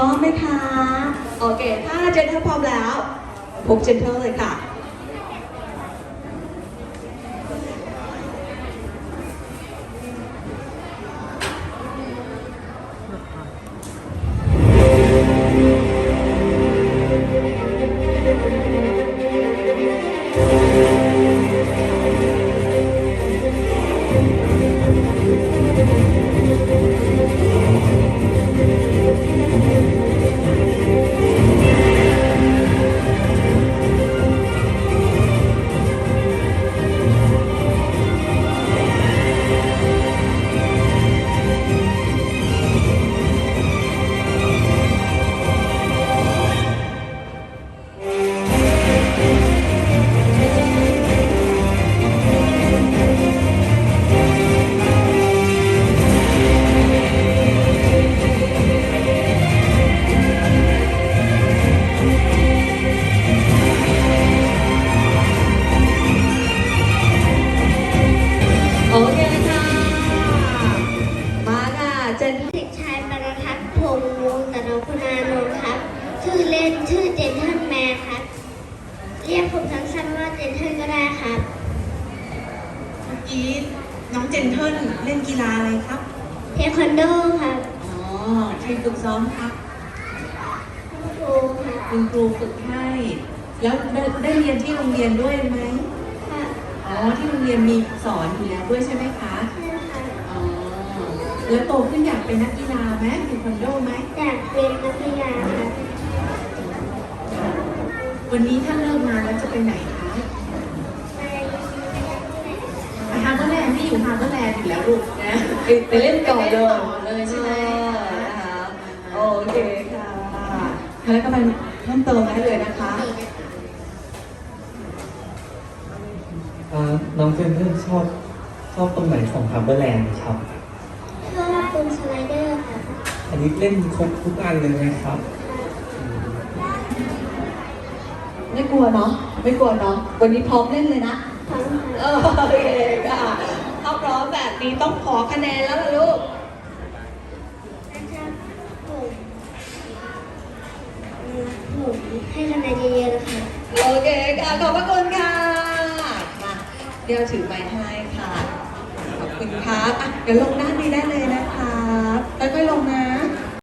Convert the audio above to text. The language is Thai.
ร้อมไหมคะ โอเค ถ้าเจนเทอร์พร้อมแล้วพบเจนเทอร์เลยค่ะ เจนเด็กชายบรรทัดพงษ์วงศ์ตระคุณานนท์ครับ ชื่อเล่นชื่อเจนเทิลแมนครับ เรียกผมสั้นๆว่าเจนเทิลก็ได้ครับ เมื่อกี้น้องเจนเทิลเล่นกีฬาอะไรครับ เทควันโดครับอ๋อใครฝึกซ้อมครับ ครูครับคุณครูฝึกให้ แล้วได้ได้เรียนที่โรงเรียนด้วยไหม ค่ะอ๋อ ที่โรงเรียนมีสอนอยู่แล้วด้วยใช่ไหมคะ ใช่ค่ะอ๋อ แล้วโตขึ้นอยากเป็นนักกีฬาไหมเทควันโดไหมอยากเป็นนักกีฬาครับวันนี้ถ้าเลิกงานแล้วจะไปไหนคะไปไปฮาร์เบอร์แลนด์ที่อยู่ฮาร์เบอร์แลนด์อยู่แล้วลูกนะไปไปเล่นก่อนเลยต่อเลยใช่ไหมเออนะคะโอเคค่ะแล้วก็ไปเพิ่มเติมได้เลยนะคะอ่าน้องเจนเพื่อนชอบชอบตรงไหนของฮัมเบอร์แลนด์ครับ ชอบเป็นสไลเดอร์ครับ อันนี้เล่นครบทุกอันเลยไหมครับ ไม่กลัวเนาะไม่กลัวเนาะวันนี้พร้อมเล่นเลยนะพร้อมครับเออโอเคค่ะถ้าพร้อมแบบนี้ต้องขอคะแนนแล้วล่ะลูกนะครับผมผมให้คะแนนเยอะๆนะคะโอเคค่ะขอบพระคุณค่ะมาเดี๋ยวถือไม้ให้ค่ะ ขอบคุณครับอะเดี๋ยวลงด้านนี้ได้เลยนะคะค่อยๆลงนะ